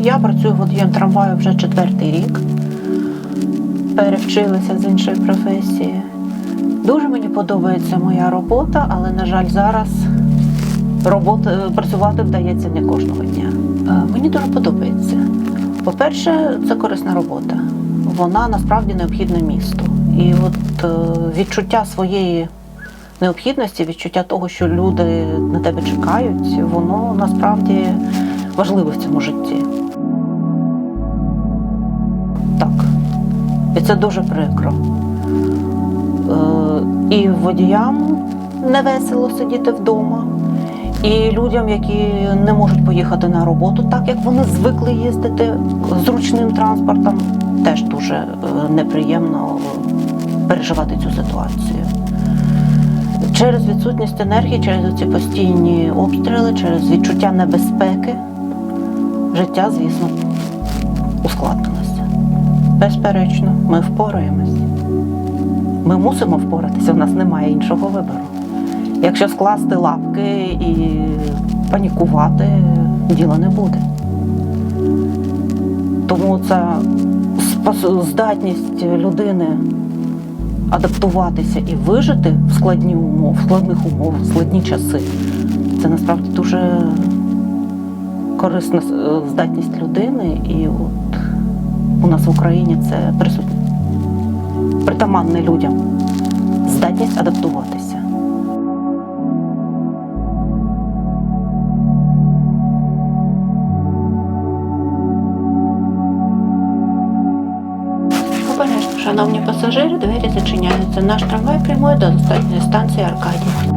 Я працюю водієм трамваю вже четвертий рік. Перевчилася з іншої професії. Дуже мені подобається моя робота, але, на жаль, зараз робота, працювати вдається не кожного дня. Е, Мені дуже подобається. По-перше, це корисна робота. Вона насправді необхідна місту. І от е, відчуття своєї необхідності, відчуття того, що люди на тебе чекають, воно насправді важливе в цьому житті. Так. І це дуже прикро. Е, І водіям не весело сидіти вдома, і людям, які не можуть поїхати на роботу, так як вони звикли їздити зручним транспортом, теж дуже е, неприємно переживати цю ситуацію. Через відсутність енергії, через ці постійні обстріли, через відчуття небезпеки, життя, звісно, ускладнилося. Безперечно, ми впораємось. Ми мусимо впоратися, у нас немає іншого вибору. Якщо скласти лапки і панікувати, діла не буде. Тому ця здатність людини адаптуватися і вижити в складні умови, в складних умовах, в складні часи, це насправді дуже корисна е, здатність людини. І от у нас в Україні це присутнє. Притаманне людям. Здатність адаптуватися. Шановні пасажири, двері зачиняються. Наш трамвай прямує до останньої станції Аркадія.